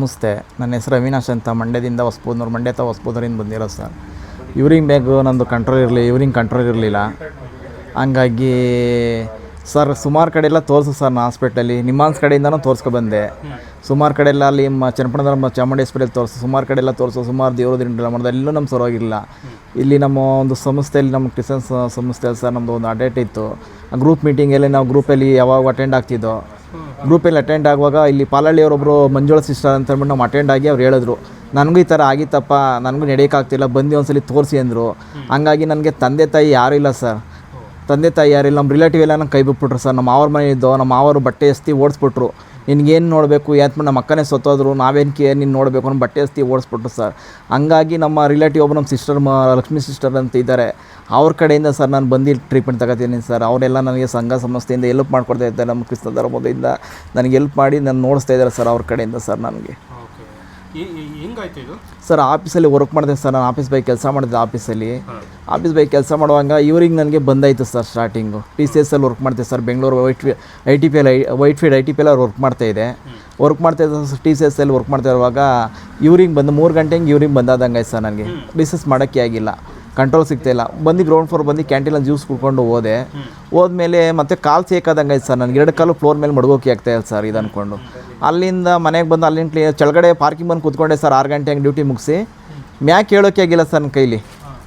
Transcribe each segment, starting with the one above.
ನಮಸ್ತೆ. ನನ್ನ ಹೆಸರು ಅವಿನಾಶ್ ಅಂತ. ಮಂಡ್ಯದಿಂದ ಹೊಸಬೂದ್ನೂರು, ಮಂಡ್ಯ ತ ಹೊಸಬೂದ್ನೂರಿಂದ ಬಂದಿರೋ ಸರ್. ಇವ್ರಿಂಗ್ ಬ್ಯಾಗು ನಂದು ಕಂಟ್ರೋಲ್ ಇರಲಿ ಇವ್ರಿಂಗ್ ಕಂಟ್ರೋಲ್ ಇರಲಿಲ್ಲ. ಹಂಗಾಗಿ ಸರ್, ಸುಮಾರು ಕಡೆ ಎಲ್ಲ ತೋರಿಸು ಸರ್ ನಾನು ಹಾಸ್ಪಿಟ್ಲಲ್ಲಿ ನಿಮ್ಮಾನ್ಸ್ ಕಡೆಯಿಂದನೂ ತೋರಿಸ್ಕೊ ಬಂದೆ. ಸುಮಾರು ಕಡೆ ಎಲ್ಲ ಅಲ್ಲಿ ಮ ಚನ್ನಪಟ್ಟಣದ ಚಾಮುಂಡಿ ಹಾಸ್ಪಿಟಲ್ ತೋರಿಸು. ಸುಮಾರು ಕಡೆ ಎಲ್ಲ ತೋರಿಸು. ಸುಮಾರು ದೇವರು ದಿನ ಮಾಡಿದೆ. ಎಲ್ಲೂ ನಮ್ಮ ಸರವಾಗಿಲ್ಲ ಇಲ್ಲಿ ನಮ್ಮ ಒಂದು ಸಂಸ್ಥೆಯಲ್ಲಿ, ನಮ್ಮ ಕ್ರಿಶ್ಚಿಯನ್ಸ್ ಸಂಸ್ಥೆಯಲ್ಲಿ ಸರ್ ನಮ್ಮದು ಒಂದು ಅಡೇಟ್ ಇತ್ತು. ಗ್ರೂಪ್ ಮೀಟಿಂಗಲ್ಲಿ ನಾವು ಗ್ರೂಪಲ್ಲಿ ಯಾವಾಗ ಅಟೆಂಡ್ ಆಗ್ತಿದ್ದೋ ಗ್ರೂಪಲ್ಲಿ ಅಟೆಂಡ್ ಆಗುವಾಗ ಇಲ್ಲಿ ಪಾಲಳ್ಳಿಯವರೊಬ್ಬರು ಮಂಜುಳ ಸಿಸ್ಟರ್ ಅಂತ ಅಂದ್ಬಿಟ್ಟು ನಾವು ಅಟೆಂಡ್ ಆಗಿ ಅವ್ರು ಹೇಳಿದ್ರು. ನನಗೂ ಈ ಥರ ಆಗಿತ್ತಪ್ಪ ನನಗೂ ನಡೆಯೋಕ್ಕಾಗ್ತಿಲ್ಲ ಬಂದು ಒಂದ್ಸಲಿ ತೋರಿಸಿ ಅಂದರು. ಹಂಗಾಗಿ ನನಗೆ ತಂದೆ ತಾಯಿ ಯಾರೂ ಇಲ್ಲ ಸರ್. ತಂದೆ ತಾಯಿ ಯಾರಿಲ್ಲ, ನಮ್ಮ ರಿಲೇಟಿವ್ ಎಲ್ಲ ನಂಗೆ ಕೈ ಬಿಟ್ಬಿಟ್ರು ಸರ್. ನಮ್ಮ ಮಾವರ ಮನೆ ಇದ್ದೋ ನಮ್ಮ ಮಾವರು ಬಟ್ಟೆ ಎಸ್ತಿ ಓಡಿಸ್ಬಿಟ್ರು. ನಿನಗೇನು ನೋಡಬೇಕು? ಯಾತ್ಮ ನಮ್ಮ ಅಕ್ಕನೇ ಸತ್ತೋದ್ರು, ನಾವೇನು ಕೇ ನೀನು ನೋಡಬೇಕು ಅನ್ನೋ ಬಟ್ಟೆ ಎಸ್ತಿ ಓಡಿಸ್ಬಿಟ್ರು ಸರ್. ಹಂಗಾಗಿ ನಮ್ಮ ರಿಲೇಟಿವ್ ಒಬ್ಬರು ನಮ್ಮ ಸಿಸ್ಟರ್ ಮ ಲಕ್ಷ್ಮೀ ಸಿಸ್ಟರ್ ಅಂತ ಇದ್ದಾರೆ ಅವ್ರ ಕಡೆಯಿಂದ ಸರ್ ನಾನು ಬಂದು ಟ್ರೀಟ್ಮೆಂಟ್ ತಗೋತೀನಿ ಸರ್. ಅವರೆಲ್ಲ ನನಗೆ ಸಂಘ ಸಂಸ್ಥೆಯಿಂದ ಎಲ್ಪ್ ಮಾಡ್ಕೊಡ್ತಾ ಇದ್ದಾರೆ ನಮ್ಮ ಕ್ರಿಸ್ತ ಧರ್ಮದಿಂದ. ನನಗೆ ಎಲ್ಪ್ ಮಾಡಿ ನಾನು ನೋಡಿಸ್ತಾ ಇದ್ದಾರೆ ಸರ್ ಅವ್ರ ಕಡೆಯಿಂದ ಸರ್ ನನಗೆ. ಹೆಂಗಾಯ್ತು ಇದು? ಸರ್ ಆಫೀಸಲ್ಲಿ ವರ್ಕ್ ಮಾಡಿದೆ ಸರ್. ನಾನು ಆಫೀಸ್ ಬೈ ಕೆಲಸ ಮಾಡಿದೆ ಆಫೀಸಲ್ಲಿ. ಆಫೀಸ್ ಬೈ ಕೆಲಸ ಮಾಡುವಾಗ ಇವ್ರಿಗೆ ನನಗೆ ಬಂದಾಯಿತು sir starting T C S ಅಲ್ಲಿ ವರ್ಕ್ ಮಾಡ್ತಿದ್ದೆ sir. Bengaluru Whitefield I T P L I Whitefield I T P L work ಮಾಡ್ತಾ ಇದೆ ವರ್ಕ್ ಮಾಡ್ತಾ ಇದ್ದ ಟಿ ಸಿ ಎಸ್ ಅಲ್ಲಿ ವರ್ಕ್ ಮಾಡ್ತಾ ಇರುವಾಗ ಇವ್ರಿಗೆ ಬಂದು ಮೂರು ಗಂಟೆಗೆ ಇವ್ರಿಗೆ ಬಂದಾದಂಗೆ ಆಯ್ತು ಸರ್ ನನಗೆ. ಡಿಸಸ್ ಮಾಡೋಕ್ಕೆ ಆಗಿಲ್ಲ. ಕಂಟ್ರೋಲ್ ಸಿಗ್ತಾ ಇಲ್ಲ. ಬಂದು ಗ್ರೌಂಡ್ ಫ್ಲೋರ್ ಬಂದು ಕ್ಯಾಂಟೀನಲ್ಲಿ ಜ್ಯೂಸ್ ಕುಡ್ಕೊಂಡು ಹೋದೆ. ಹೋದ್ಮೇಲೆ ಮತ್ತೆ ಕಾಲು ಸೇಕಾದಂಗೆ ಆಯ್ತು ಸರ್. ನನಗೆ ಎರಡು ಕಾಲು ಫ್ಲೋರ್ ಮೇಲೆ ಮಡಗೋಕೆ ಆಗ್ತಾ ಇಲ್ಲ ಸರ್ ಇದು ಅಂದ್ಕೊಂಡು ಅಲ್ಲಿಂದ ಮನೆಗೆ ಬಂದು ಅಲ್ಲಿಂದ ಕ್ಲಿಯರ್ ಕೆಳಗಡೆ ಪಾರ್ಕಿಂಗ್ ಬಂದು ಕೂತ್ಕೊಂಡೆ ಸರ್, ಆರು ಗಂಟೆ ಹಂಗೆ ಡ್ಯೂಟಿ ಮುಗಿಸಿ. ಮ್ಯಾಕ್ ಹೇಳೋಕೆ ಆಗಿಲ್ಲ ಸರ್ ನನ್ನ ಕೈಲಿ.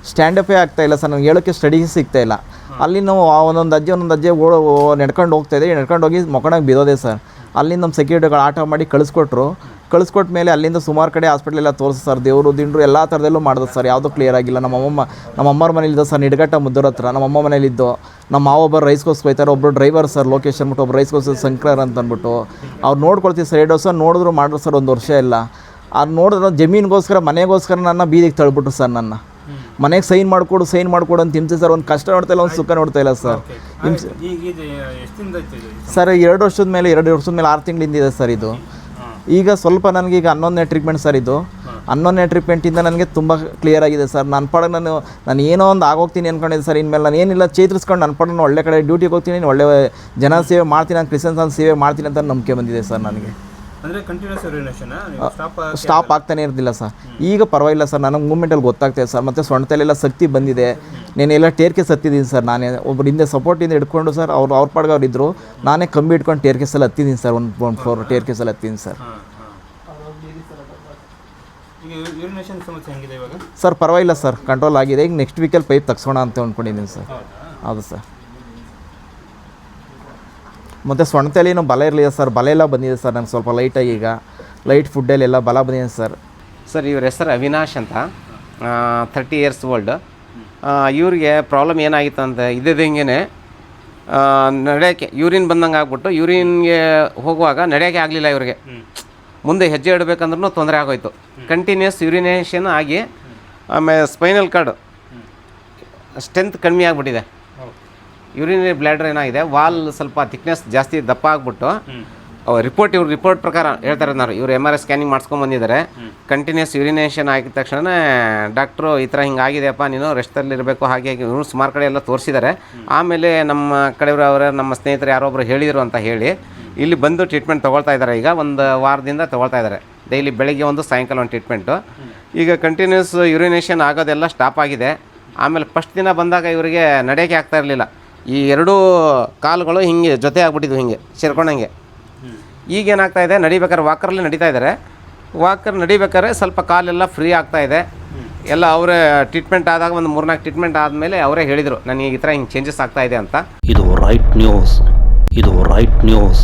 ಸ್ಟ್ಯಾಂಡಪೇ ಆಗ್ತಾ ಇಲ್ಲ ಸರ್ ನನಗೆ ಹೇಳೋಕ್ಕೆ ಸ್ಟಡಿ ಸಿಗ್ತಾ ಇಲ್ಲ. ಅಲ್ಲಿ ನಾವು ಒಂದೊಂದು ಅಜ್ಜೆ ಒಂದೊಂದು ಅಜ್ಜೆ ಓಡೋ ನಡ್ಕೊಂಡು ಹೋಗ್ತಾ ಇದೆ ನಡ್ಕೊಂಡು ಹೋಗಿ ಮೊಕಣಾಗ ಬಿದ್ದೋದೆ ಸರ್. ಅಲ್ಲಿಂದ ನಮ್ಮ ಸೆಕ್ಯೂರಿಟಿಗಳು ಆಟ ಮಾಡಿ ಕಳಿಸ್ಕೊಟ್ರು. ಕಳಿಸ್ಕೊಟ್ಟ ಮೇಲೆ ಅಲ್ಲಿಂದ ಸುಮಾರು ಕಡೆ ಹಾಸ್ಪಿಟ್ಲ್ ಎಲ್ಲ ತೋರಿಸ್ ಸರ್ ದೇವರು, ದಿಂಡ್ರು ಎಲ್ಲ ಥರದಲ್ಲೂ ಮಾಡಿದ್ರು ಸರ್ ಯಾವುದೂ ಕ್ಲಿಯರ್ ಆಗಿಲ್ಲ. ನಮ್ಮ ಅಮ್ಮಮ್ಮ ನಮ್ಮ ಅಮ್ಮರ ಮನೇಲಿದ್ದ ಸರ್ ನಿಡ್ಗಟ್ಟ ಮುದ್ದರ ಹತ್ರ, ನಮ್ಮ ಅಮ್ಮ ಮನೇಲಿದ್ದು. ನಮ್ಮ ಮಾವ ಒಬ್ಬರು ರೈಸ್ ಹೋಯ್ತಾರೆ ಒಬ್ಬರು ಡ್ರೈವರ್ ಸರ್ ಲೊಕೇಶನ್ ಬಿಟ್ಟು ಒಬ್ಬರು ರೈಸ್ಗೋಸ್ಕರ ಶಂಕರ್ ಅಂತ ಅಂದ್ಬಿಟ್ಟು. ಅವ್ರು ನೋಡ್ಕೊಳ್ತೀವಿ ಸರ್ ಎರಡು ವರ್ಷ ನೋಡಿದ್ರು ಮಾಡಿದ್ರು ಸರ್ ಒಂದು ವರ್ಷ ಇಲ್ಲ. ಅದು ನೋಡಿದ್ರೆ, ಜಮೀನಿಗೋಸ್ಕರ, ಮನೆಗೋಸ್ಕರ ನನ್ನ ಬೀದಿಗೆ ತಳ್ಬಿಟ್ರು ಸರ್ ನನ್ನ. ಮನೆಗೆ ಸೈನ್ ಮಾಡಿಕೊಡು ಸೈನ್ ಮಾಡಿಕೊಡು ಅಂತ ಹಿಂಸೆ ಸರ್ ಒಂದು ಕಷ್ಟ ನೋಡ್ತಾ ಇಲ್ಲ ಒಂದು ಸುಖ ನೋಡ್ತಾ ಇಲ್ಲ ಸರ್. ಹಿಂಸೆ ಸರ್ ಎರಡು ವರ್ಷದ ಮೇಲೆ ಎರಡು ವರ್ಷದ ಮೇಲೆ ಆರು ತಿಂಗಳಿಂದ ಇದೆ ಸರ್ ಇದು. ಈಗ ಸ್ವಲ್ಪ ನನಗೆ ಈಗ ಹನ್ನೊಂದನೇ ಟ್ರೀಟ್ಮೆಂಟ್ ಸರ್ ಇದು. ಹನ್ನೊಂದನೇ ಟ್ರೀಟ್ಮೆಂಟಿಂದ ನನಗೆ ತುಂಬ ಕ್ಲಿಯರ್ ಆಗಿದೆ ಸರ್. ನನ್ನ ಪಡ ನಾನು ನಾನು ಏನೋ ಒಂದು ಆಗೋಗ್ತೀನಿ ಅಂದ್ಕೊಂಡಿದ್ದೆ ಸರ್. ಇನ್ಮೇಲೆ ನಾನು ಏನಿಲ್ಲ ಚೇತರಿಸ್ಕೊಂಡು ನನ್ನ ಪಡನ ಒಳ್ಳೆ ಕಡೆ ಡ್ಯೂಟಿಗೆ ಹೋಗ್ತೀನಿ ಒಳ್ಳೆ ಜನ ಸೇವೆ ಮಾಡ್ತೀನಿ ನಾನು ಕ್ರಿಶ್ಚಿಯನ್ಸ್ ಸೇವೆ ಮಾಡ್ತೀನಿ ಅಂತ ನಂಬಿಕೆ ಬಂದಿದೆ ಸರ್ ನನಗೆ. ಅಂದರೆ ಕಂಟಿನ್ಯೂಸ್ ಯೂರಿನೇಷನ್ ಸ್ಟಾಪ್ ಸ್ಟಾಪ್ ಆಗ್ತಾನೆ ಇರ್ತಿಲ್ಲ ಸರ್. ಈಗ ಪರವಾಗಿಲ್ಲ ಸರ್ ನನಗೆ ಮೂಮೆಂಟಲ್ಲಿ ಗೊತ್ತಾಗ್ತಿದೆ ಸರ್. ಮತ್ತು ಸೊಂಟದಲ್ಲೆಲ್ಲ ಶಕ್ತಿ ಬಂದಿದೆ. ಎಲ್ಲ ಟೇರ್ಕೆ ಸತ್ತಿದ್ದೀನಿ ಸರ್. ನಾನೇ ಒಬ್ಬರು ಹಿಂದೆ ಸಪೋರ್ಟಿಂದ ಹಿಡ್ಕೊಂಡು ಸರ್ ಅವ್ರು ಅವ್ರ ಪಾಡ್ಗೆ ಅವ್ರು ಇದ್ದರು ನಾನೇ ಕಂಬಿ ಇಟ್ಕೊಂಡು ಟೇರ್ ಕೇಸಲ್ಲಿ ಹತ್ತಿದ್ದೀನಿ ಸರ್. ಒಂದು ಒಂದು ಫ್ಲೋರ್ ಟೇರ್ ಕೇಸಲ್ಲಿ ಹತ್ತೀನಿ ಸರ್. ಸರ್ ಪರವಾಗಿಲ್ಲ ಸರ್. ಕಂಟ್ರೋಲ್ ಆಗಿದೆ. ಈಗ ನೆಕ್ಸ್ಟ್ ವೀಕಲ್ಲಿ ಪೈಪ್ ತಗ್ಸೋಣ ಅಂತ ಅಂದ್ಕೊಂಡಿದ್ದೀನಿ ಸರ್. ಹೌದು ಸರ್. ಮತ್ತು ಸೊಂಟದಲ್ಲಿನೂ ಬಲ ಇರಲಿಲ್ಲ ಸರ್ ಬಲ ಎಲ್ಲ ಬಂದಿದೆ ಸರ್ ನಂಗೆ ಸ್ವಲ್ಪ ಲೈಟಾಗಿ ಈಗ. ಲೈಟ್ ಫುಡ್ಡಲ್ಲಿ ಎಲ್ಲ ಬಲ ಬಂದಿದೆ ಸರ್. ಸರ್ ಇವ್ರ ಹೆಸರು ಅವಿನಾಶ್ ಅಂತ. ಥರ್ಟಿ ಇಯರ್ಸ್ ಓಲ್ಡ್ ಇವ್ರಿಗೆ ಪ್ರಾಬ್ಲಮ್ ಏನಾಗಿತ್ತು ಅಂತ ಇದ್ದಿದ್ದಂಗೆ ನಡೆಯೋಕ್ಕೆ ಯೂರಿನ್ ಬಂದಂಗೆ ಆಗ್ಬಿಟ್ಟು ಯೂರಿನ್ಗೆ ಹೋಗುವಾಗ ನಡೆಯೋಕ್ಕೆ ಆಗಲಿಲ್ಲ ಇವ್ರಿಗೆ. ಮುಂದೆ ಹೆಜ್ಜೆ ಇಡಬೇಕಂದ್ರೂ ತೊಂದರೆ ಆಗೋಯ್ತು. ಕಂಟಿನ್ಯೂಸ್ ಯೂರಿನೇಷನ್ ಆಗಿ ಆಮೇಲೆ ಸ್ಪೈನಲ್ ಕಾರ್ಡ್ ಸ್ಟ್ರೆಂತ್ ಕಡಿಮೆ ಆಗಿಬಿಟ್ಟಿದೆ. ಯೂರಿನರಿ ಬ್ಲ್ಯಾಡರ್ ಏನಾಗಿದೆ? ವಾಲ್ ಸ್ವಲ್ಪ ಥಿಕ್ನೆಸ್ ಜಾಸ್ತಿ ದಪ್ಪ ಆಗ್ಬಿಟ್ಟು ರಿಪೋರ್ಟ್ ಇವ್ರ ರಿಪೋರ್ಟ್ ಪ್ರಕಾರ ಹೇಳ್ತಾರೆ ನಾನು ಇವ್ರು ಎಂ ಆರ್ ಐ ಸ್ಕ್ಯಾನಿಂಗ್ ಮಾಡ್ಸ್ಕೊಂಡ್ ಬಂದಿದ್ದಾರೆ. ಕಂಟಿನ್ಯೂಸ್ ಯೂರಿನೇಷನ್ ಆಗಿದ ತಕ್ಷಣ ಡಾಕ್ಟ್ರು ಈ ಥರ ಹಿಂಗಾಗಿದೆಯಪ್ಪ ನೀನು ರೆಸ್ಟಲ್ಲಿ ಇರಬೇಕು. ಹಾಗೆ ಹಾಗೆ ಇವ್ರು ಸುಮಾರು ಕಡೆ ಎಲ್ಲ ತೋರಿಸಿದ್ದಾರೆ. ಆಮೇಲೆ ನಮ್ಮ ಕಡೆಯವರು ಅವರ ನಮ್ಮ ಸ್ನೇಹಿತರು ಯಾರೊಬ್ಬರು ಹೇಳಿದರು ಅಂತ ಹೇಳಿ ಇಲ್ಲಿ ಬಂದು ಟ್ರೀಟ್ಮೆಂಟ್ ತೊಗೊಳ್ತಾ ಇದ್ದಾರೆ. ಈಗ ಒಂದು ವಾರದಿಂದ ತೊಗೊಳ್ತಾ ಇದ್ದಾರೆ. ಡೈಲಿ ಬೆಳಗ್ಗೆ ಒಂದು ಸಾಯಂಕಾಲ ಒಂದು ಟ್ರೀಟ್ಮೆಂಟು ಈಗ ಕಂಟಿನ್ಯೂಸ್ ಯೂರಿನೇಷನ್ ಆಗೋದೆಲ್ಲ ಸ್ಟಾಪ್ ಆಗಿದೆ. ಆಮೇಲೆ ಫಸ್ಟ್ ದಿನ ಬಂದಾಗ ಇವರಿಗೆ ನಡೆಯೋಕೆ ಆಗ್ತಾ ಇರಲಿಲ್ಲ. ಈ ಎರಡೂ ಕಾಲುಗಳು ಹಿಂಗೆ ಜೊತೆ ಆಗ್ಬಿಟ್ಟಿದ್ವು ಹಿಂಗೆ ಸೇರ್ಕೊಂಡಂಗೆ. ಈಗ ಏನಾಗ್ತಾ ಇದೆ ನಡಿಬೇಕಾದ್ರೆ ವಾಕರಲ್ಲಿ ನಡೀತಾ ಇದ್ದಾರೆ. ವಾಕರ್ ನಡಿಬೇಕಾದ್ರೆ ಸ್ವಲ್ಪ ಕಾಲೆಲ್ಲ ಫ್ರೀ ಆಗ್ತಾ ಇದೆ. ಎಲ್ಲ ಅವರೇ ಟ್ರೀಟ್ಮೆಂಟ್ ಆದಾಗ ಒಂದು ಮೂರ್ನಾಲ್ಕು ಟ್ರೀಟ್ಮೆಂಟ್ ಆದಮೇಲೆ ಅವರೇ ಹೇಳಿದರು ನನಗೆ ಈ ಥರ ಹಿಂಗೆ ಚೇಂಜಸ್ ಆಗ್ತಾ ಇದೆ ಅಂತ. ಇದು ರೈಟ್ ನ್ಯೂಸ್ ಇದು ರೈಟ್ ನ್ಯೂಸ್